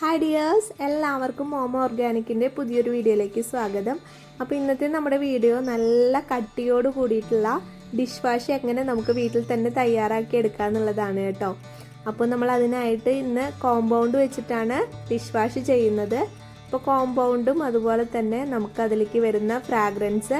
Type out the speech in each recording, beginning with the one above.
Hi dears എല്ലാവർക്കും മോമോ ഓർഗാനിക്കിന്റെ പുതിയൊരു വീഡിയോയിലേക്ക് സ്വാഗതം. അപ്പോൾ ഇന്നത്തെ നമ്മുടെ വീഡിയോ നല്ല കട്ടിയോട് കൂടിയിട്ടുള്ള ഡിഷ് വാഷ് എങ്ങനെ നമുക്ക് വീട്ടിൽ തന്നെ തയ്യാറാക്കി എടുക്കുക എന്നുള്ളതാണ് കേട്ടോ. അപ്പോൾ നമ്മൾ അതിനായിട്ട് ഇന്ന് കോമ്പൗണ്ട് വെച്ചിട്ടാണ് ഡിഷ് വാഷ് ചെയ്യുന്നത്. അപ്പോൾ കോമ്പൗണ്ടും അതുപോലെ തന്നെ നമുക്ക് അതിലേക്ക് വരുന്ന ഫ്രാഗ്രൻസ്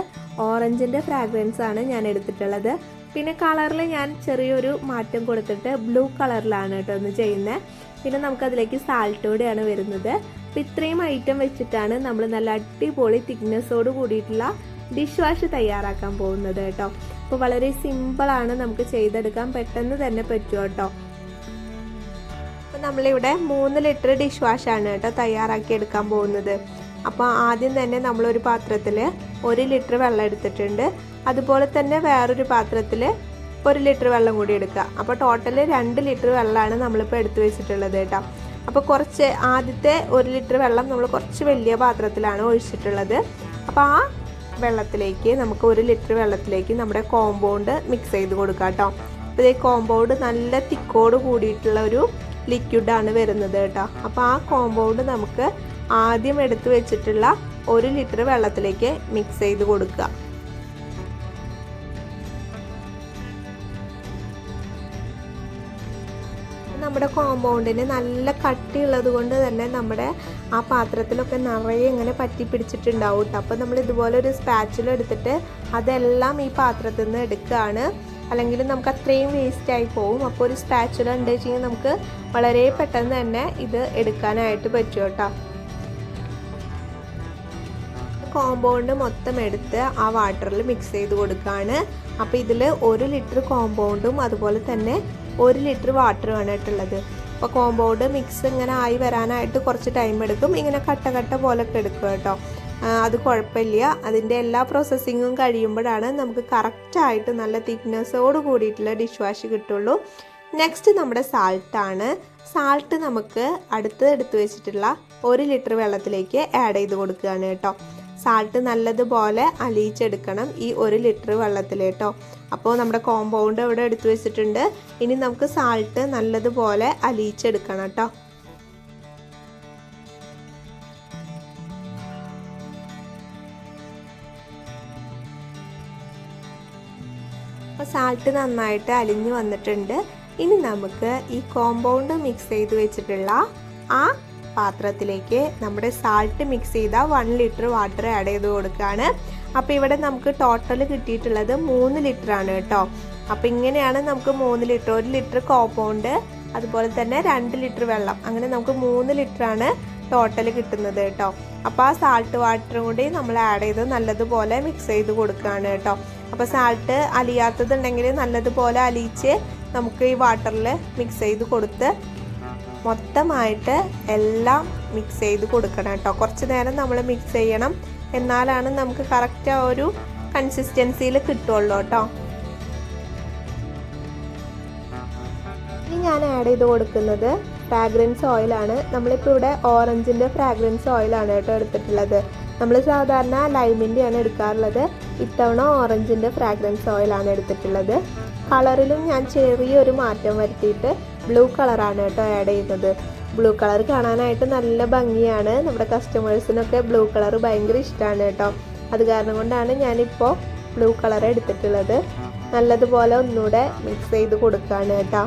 ഓറഞ്ചിന്റെ ഫ്രാഗ്രൻസ് ആണ് ഞാൻ എടുത്തിട്ടുള്ളത്. പിന്നെ കളറിൽ ഞാൻ ചെറിയൊരു മാറ്റം കൊടുത്തിട്ട് ബ്ലൂ കളറിലാണ് കേട്ടോ ഒന്ന് ചെയ്യുന്നത് പിന്നെ നമുക്കതിലേക്ക് സാൾട്ട് കൂടെയാണ് വരുന്നത്. അപ്പം ഇത്രയും ഐറ്റം വെച്ചിട്ടാണ് നമ്മൾ നല്ല അടിപൊളി തിക്നെസ്സോട് കൂടിയിട്ടുള്ള ഡിഷ് വാഷ് തയ്യാറാക്കാൻ പോകുന്നത് കേട്ടോ. അപ്പോൾ വളരെ സിമ്പിളാണ് നമുക്ക് ചെയ്തെടുക്കാൻ പെട്ടെന്ന് തന്നെ പറ്റും കേട്ടോ. അപ്പോൾ നമ്മളിവിടെ മൂന്ന് ലിറ്റർ ഡിഷ് വാഷാണ് കേട്ടോ തയ്യാറാക്കി എടുക്കാൻ പോകുന്നത്. അപ്പോൾ ആദ്യം തന്നെ നമ്മളൊരു പാത്രത്തിൽ ഒരു ലിറ്റർ വെള്ളം എടുത്തിട്ടുണ്ട്. അതുപോലെ തന്നെ വേറൊരു പാത്രത്തിൽ ഒരു ലിറ്റർ വെള്ളം കൂടി എടുക്കുക. അപ്പോൾ ടോട്ടൽ രണ്ട് ലിറ്റർ വെള്ളമാണ് നമ്മളിപ്പോൾ എടുത്തു വെച്ചിട്ടുള്ളത് കേട്ടോ. അപ്പോൾ കുറച്ച് ആദ്യത്തെ ഒരു ലിറ്റർ വെള്ളം നമ്മൾ കുറച്ച് വലിയ പാത്രത്തിലാണ് ഒഴിച്ചിട്ടുള്ളത്. അപ്പോൾ ആ വെള്ളത്തിലേക്ക് നമുക്ക് ഒരു ലിറ്റർ വെള്ളത്തിലേക്ക് നമ്മുടെ കോമ്പൗണ്ട് മിക്സ് ചെയ്ത് കൊടുക്കാം കേട്ടോ. അപ്പോൾ ഈ കോമ്പൗണ്ട് നല്ല തിക്കോട് കൂടിയിട്ടുള്ള ഒരു ലിക്വിഡാണ് വരുന്നത് കേട്ടോ. അപ്പോൾ ആ കോമ്പൗണ്ട് നമുക്ക് ആദ്യം എടുത്തു വെച്ചിട്ടുള്ള ഒരു ലിറ്റർ വെള്ളത്തിലേക്ക് മിക്സ് ചെയ്ത് കൊടുക്കുക. നമ്മുടെ കോമ്പൗണ്ടിന് നല്ല കട്ടിയുള്ളത് കൊണ്ട് തന്നെ നമ്മുടെ ആ പാത്രത്തിലൊക്കെ നിറയെ ഇങ്ങനെ പറ്റി പിടിച്ചിട്ടുണ്ടാവും കേട്ടോ അപ്പോൾ നമ്മൾ ഇതുപോലെ ഒരു സ്പാച്ചിൽ എടുത്തിട്ട് അതെല്ലാം ഈ പാത്രത്തിൽ നിന്ന് എടുക്കുകയാണ് അല്ലെങ്കിൽ നമുക്ക് അത്രയും വേസ്റ്റ് ആയി പോകും അപ്പോൾ ഒരു സ്പാച്ചുല ഉണ്ട് കഴിഞ്ഞാൽ നമുക്ക് വളരെ പെട്ടെന്ന് തന്നെ ഇത് എടുക്കാനായിട്ട് പറ്റും കേട്ടോ കോമ്പൗണ്ട് മൊത്തം എടുത്ത് ആ വാട്ടറിൽ മിക്സ് ചെയ്ത് കൊടുക്കുകയാണ് അപ്പോൾ ഇതിൽ ഒരു ലിറ്റർ കോമ്പൗണ്ടും അതുപോലെ തന്നെ ഒരു ലിറ്റർ വാട്ടർ വേണമായിട്ടുള്ളത് അപ്പോൾ കോമ്പൗണ്ട് മിക്സ് ഇങ്ങനെ ആയി വരാനായിട്ട് കുറച്ച് ടൈം എടുക്കും. ഇങ്ങനെ കട്ട കട്ട പോലൊക്കെ എടുക്കും കേട്ടോ. അത് കുഴപ്പമില്ല. അതിന്റെ എല്ലാ പ്രോസസ്സിങ്ങും കഴിയുമ്പോഴാണ് നമുക്ക് കറക്റ്റായിട്ട് നല്ല തിക്നെസ്സോട് കൂടിയിട്ടുള്ള ഡിഷ് വാഷ് കിട്ടുള്ളൂ. നെക്സ്റ്റ് നമ്മുടെ സാൾട്ടാണ് സാൾട്ട് നമുക്ക് അടുത്ത് എടുത്ത് വെച്ചിട്ടുള്ള ഒരു ലിറ്റർ വെള്ളത്തിലേക്ക് ആഡ് ചെയ്ത് കൊടുക്കുകയാണ് കേട്ടോ. സാൾട്ട് നല്ലതുപോലെ അലിയിച്ചെടുക്കണം ഈ ഒരു ലിറ്റർ വെള്ളത്തിൽ കേട്ടോ. അപ്പോൾ നമ്മുടെ കോമ്പൗണ്ട് ഇവിടെ എടുത്തു വെച്ചിട്ടുണ്ട്. ഇനി നമുക്ക് സാൾട്ട് നല്ലതുപോലെ അലിയിച്ചെടുക്കണം കേട്ടോ. അപ്പോൾ സാൾട്ട് നന്നായിട്ട് അലിഞ്ഞു വന്നിട്ടുണ്ട്. ഇനി നമുക്ക് ഈ കോമ്പൗണ്ട് മിക്സ് ചെയ്ത് വെച്ചിട്ടുള്ള ആ പാത്രത്തിലേക്ക് നമ്മുടെ സാൾട്ട് മിക്സ് ചെയ്ത വൺ ലിറ്റർ വാട്ടർ ആഡ് ചെയ്ത് കൊടുക്കുകയാണ്. അപ്പോൾ ഇവിടെ നമുക്ക് ടോട്ടൽ കിട്ടിയിട്ടുള്ളത് മൂന്ന് ലിറ്റർ ആണ് കേട്ടോ. അപ്പോൾ ഇങ്ങനെയാണ് നമുക്ക് മൂന്ന് ലിറ്റർ ഒരു ലിറ്റർ കോമ്പൗണ്ട് അതുപോലെ തന്നെ രണ്ട് ലിറ്റർ വെള്ളം. അങ്ങനെ നമുക്ക് മൂന്ന് ലിറ്റർ ആണ് ടോട്ടൽ കിട്ടുന്നത് കേട്ടോ. അപ്പോൾ ആ സാൾട്ട് വാട്ടറും കൂടി നമ്മൾ ആഡ് ചെയ്ത് നല്ലതുപോലെ മിക്സ് ചെയ്ത് കൊടുക്കുകയാണ് കേട്ടോ. അപ്പോൾ സാൾട്ട് അലിയാത്തതുണ്ടെങ്കിൽ നല്ലതുപോലെ അലിയിച്ച് നമുക്ക് ഈ വാട്ടറിൽ മിക്സ് ചെയ്ത് കൊടുത്ത് മൊത്തമായിട്ട് എല്ലാം മിക്സ് ചെയ്ത് കൊടുക്കണം കേട്ടോ. കുറച്ച് നേരം നമ്മൾ മിക്സ് ചെയ്യണം. എന്നാലാണ് നമുക്ക് കറക്റ്റ് ആ ഒരു കൺസിസ്റ്റൻസിയിൽ കിട്ടുള്ളൂ കേട്ടോ. ഇനി ഞാൻ ആഡ് ചെയ്ത് കൊടുക്കുന്നത് ഫ്രാഗ്രൻസ് ഓയിലാണ് നമ്മളിപ്പോൾ ഇവിടെ ഓറഞ്ചിന്റെ ഫ്രാഗ്രൻസ് ഓയിലാണ് കേട്ടോ എടുത്തിട്ടുള്ളത്. നമ്മൾ സാധാരണ ലൈമിന്റെയാണ് എടുക്കാറുള്ളത്. ഇത്തവണ ഓറഞ്ചിന്റെ ഫ്രാഗ്രൻസ് ഓയിലാണ് എടുത്തിട്ടുള്ളത്. കളറിലും ഞാൻ ചെറിയൊരു മാറ്റം വരുത്തിയിട്ട് ബ്ലൂ കളറാണ് കേട്ടോ ആഡ് ചെയ്യുന്നത്. ബ്ലൂ കളർ കാണാനായിട്ട് നല്ല ഭംഗിയാണ്. നമ്മുടെ കസ്റ്റമേഴ്സിനൊക്കെ ബ്ലൂ കളർ ഭയങ്കര ഇഷ്ടമാണ് കേട്ടോ. അത് കാരണം കൊണ്ടാണ് ഞാനിപ്പോൾ ബ്ലൂ കളർ എടുത്തിട്ടുള്ളത്. നല്ലതുപോലെ ഒന്നുകൂടെ മിക്സ് ചെയ്ത് കൊടുക്കുകയാണ് കേട്ടോ.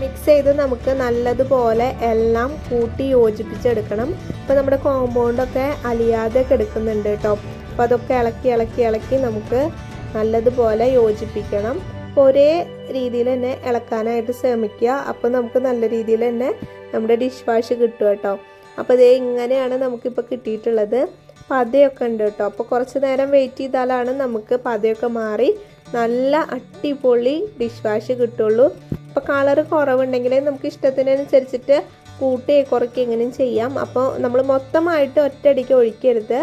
മിക്സ് ചെയ്ത് നമുക്ക് നല്ലതുപോലെ എല്ലാം കൂട്ടി യോജിപ്പിച്ചെടുക്കണം. ഇപ്പോൾ നമ്മുടെ കോമ്പൗണ്ടൊക്കെ അലിയാതെ കിടക്കുന്നുണ്ട് കേട്ടോ. അപ്പോൾ അതൊക്കെ ഇളക്കി ഇളക്കി ഇളക്കി നമുക്ക് നല്ലതുപോലെ യോജിപ്പിക്കണം. അപ്പോൾ ഒരേ രീതിയിൽ തന്നെ ഇളക്കാനായിട്ട് ശ്രമിക്കുക. അപ്പോൾ നമുക്ക് നല്ല രീതിയിൽ തന്നെ നമ്മുടെ ഡിഷ് വാഷ് കിട്ടും കേട്ടോ. അപ്പോൾ ഇതേ ഇങ്ങനെയാണ് നമുക്കിപ്പോൾ കിട്ടിയിട്ടുള്ളത്. പതയൊക്കെ ഉണ്ട് കേട്ടോ. അപ്പോൾ കുറച്ച് നേരം വെയിറ്റ് ചെയ്താലാണ് നമുക്ക് പതയൊക്കെ മാറി നല്ല അടിപൊളി ഡിഷ് വാഷ് കിട്ടുള്ളൂ. അപ്പോൾ കളർ കുറവുണ്ടെങ്കിൽ നമുക്ക് ഇഷ്ടത്തിനനുസരിച്ചിട്ട് കൂട്ടി കുറയ്ക്കുക എങ്ങനെയും ചെയ്യാം. അപ്പോൾ നമ്മൾ മൊത്തമായിട്ട് ഒറ്റയടിക്ക് ഒഴിക്കരുത്.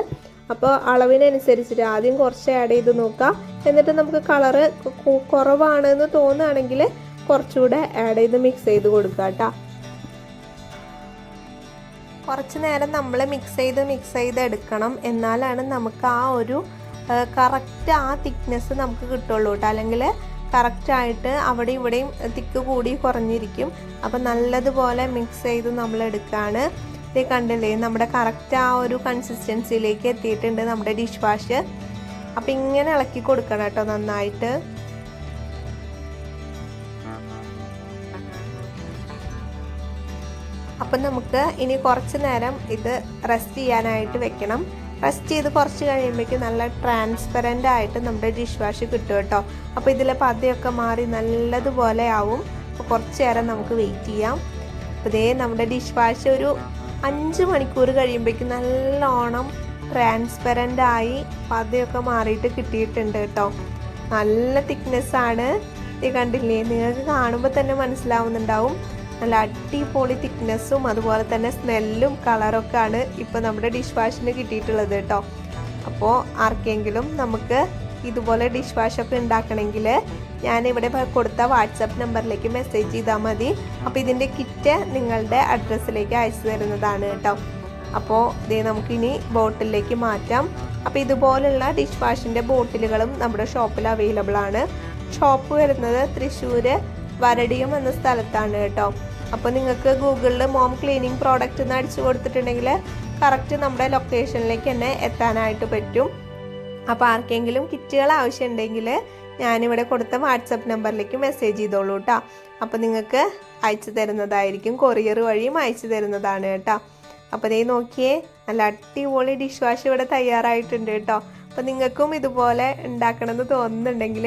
അപ്പോൾ അളവിനനുസരിച്ചിട്ട് ആദ്യം കുറച്ച് ആഡ് ചെയ്ത് നോക്കാം. എന്നിട്ട് നമുക്ക് കളറ് കുറവാണെന്ന് തോന്നുകയാണെങ്കിൽ കുറച്ചുകൂടെ ആഡ് ചെയ്ത് മിക്സ് ചെയ്ത് കൊടുക്കുക കേട്ടോ കുറച്ച് നേരം നമ്മൾ മിക്സ് ചെയ്ത് മിക്സ് ചെയ്ത് എടുക്കണം. എന്നാലാണ് നമുക്ക് ആ ഒരു കറക്റ്റ് ആ തിക്നെസ് നമുക്ക് കിട്ടുള്ളൂ കേട്ടോ അല്ലെങ്കിൽ കറക്റ്റായിട്ട് അവിടെ ഇവിടെയും തിക്ക് കൂടി കുറഞ്ഞിരിക്കും. അപ്പം നല്ലതുപോലെ മിക്സ് ചെയ്ത് നമ്മൾ എടുക്കുകയാണ് ഇത് കണ്ടില്ലേ? നമ്മുടെ കറക്റ്റ് ആ ഒരു കൺസിസ്റ്റൻസിയിലേക്ക് എത്തിയിട്ടുണ്ട് നമ്മുടെ ഡിഷ് വാഷ് അപ്പം ഇങ്ങനെ ഇളക്കി കൊടുക്കണം കേട്ടോ നന്നായിട്ട്. അപ്പം നമുക്ക് ഇനി കുറച്ച് നേരം ഇത് റെസ്റ്റ് ചെയ്യാനായിട്ട് വെക്കണം. റെസ്റ്റ് ചെയ്ത് കുറച്ച് കഴിയുമ്പോഴേക്കും നല്ല ട്രാൻസ്പെറന്റ് ആയിട്ട് നമ്മുടെ ഡിഷ് വാഷ് കിട്ടും കേട്ടോ. അപ്പോൾ ഇതിലെ പതയൊക്കെ മാറി നല്ലതുപോലെ ആവും. അപ്പോൾ കുറച്ച് നേരം നമുക്ക് വെയിറ്റ് ചെയ്യാം. അപ്പോൾ ഇതേ നമ്മുടെ ഡിഷ് വാഷ് ഒരു അഞ്ച് മണിക്കൂർ കഴിയുമ്പോഴേക്കും നല്ലോണം ട്രാൻസ്പെറന്റ് ആയി പതയൊക്കെ മാറിയിട്ട് കിട്ടിയിട്ടുണ്ട് കേട്ടോ. നല്ല തിക്നെസ്സാണ് ഇത് കണ്ടില്ലേ? നിങ്ങൾക്ക് കാണുമ്പോൾ തന്നെ മനസ്സിലാവുന്നുണ്ടാവും. നല്ല അടിപൊളി തിക്നെസ്സും അതുപോലെ തന്നെ സ്മെല്ലും കളറൊക്കെ ആണ് ഇപ്പോൾ നമ്മുടെ ഡിഷ് വാഷിന് കിട്ടിയിട്ടുള്ളത് കേട്ടോ. അപ്പോൾ ആർക്കെങ്കിലും നമുക്ക് ഇതുപോലെ ഡിഷ് വാഷൊക്കെ ഉണ്ടാക്കണമെങ്കിൽ ഞാനിവിടെ കൊടുത്ത വാട്സപ്പ് നമ്പറിലേക്ക് മെസ്സേജ് ചെയ്താൽ മതി. അപ്പോൾ ഇതിന്റെ കിറ്റ് നിങ്ങളുടെ അഡ്രസ്സിലേക്ക് അയച്ചു തരുന്നതാണ് കേട്ടോ. അപ്പോൾ ഇതേ നമുക്കിനി ബോട്ടിലേക്ക് മാറ്റാം. അപ്പോൾ ഇതുപോലുള്ള ഡിഷ് വാഷിന്റെ ബോട്ടിലുകളും നമ്മുടെ ഷോപ്പിൽ അവൈലബിൾ ആണ്. ഷോപ്പ് വരുന്നത് തൃശ്ശൂർ വരടിയം എന്ന സ്ഥലത്താണ് കേട്ടോ. അപ്പോൾ നിങ്ങൾക്ക് ഗൂഗിളിൽ മോം ക്ലീനിങ് പ്രോഡക്റ്റ് എന്ന് അടിച്ചു കൊടുത്തിട്ടുണ്ടെങ്കിൽ കറക്റ്റ് നമ്മുടെ ലൊക്കേഷനിലേക്ക് തന്നെ എത്താനായിട്ട് പറ്റും. അപ്പോൾ ആർക്കെങ്കിലും കിറ്റുകൾ ആവശ്യമുണ്ടെങ്കിൽ ഞാനിവിടെ കൊടുത്ത വാട്സപ്പ് നമ്പറിലേക്ക് മെസ്സേജ് ചെയ്തോളൂ കേട്ടോ അപ്പോൾ നിങ്ങൾക്ക് അയച്ചു തരുന്നതായിരിക്കും. കൊറിയർ വഴിയും അയച്ചു തരുന്നതാണ് കേട്ടോ അപ്പോൾ ദേ നോക്കിയേ നല്ല അടിപൊളി ഡിഷ് വാഷ് ഇവിടെ തയ്യാറായിട്ടുണ്ട് കേട്ടോ അപ്പോൾ നിങ്ങൾക്കും ഇതുപോലെ ഉണ്ടാക്കണമെന്ന് തോന്നുന്നുണ്ടെങ്കിൽ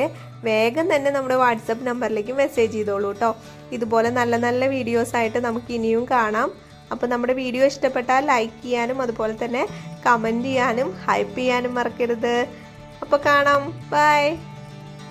വേഗം തന്നെ നമ്മുടെ വാട്സപ്പ് നമ്പറിലേക്ക് മെസ്സേജ് ചെയ്തോളൂ കേട്ടോ ഇതുപോലെ നല്ല നല്ല വീഡിയോസ് ആയിട്ട് നമുക്ക് ഇനിയും കാണാം. അപ്പോൾ നമ്മുടെ വീഡിയോ ഇഷ്ടപ്പെട്ടാൽ ലൈക്ക് ചെയ്യാനും അതുപോലെ തന്നെ കമന്റ് ചെയ്യാനും ഹൈപ്പ് ചെയ്യാനും മറക്കരുത്. അപ്പോൾ കാണാം. ബൈ.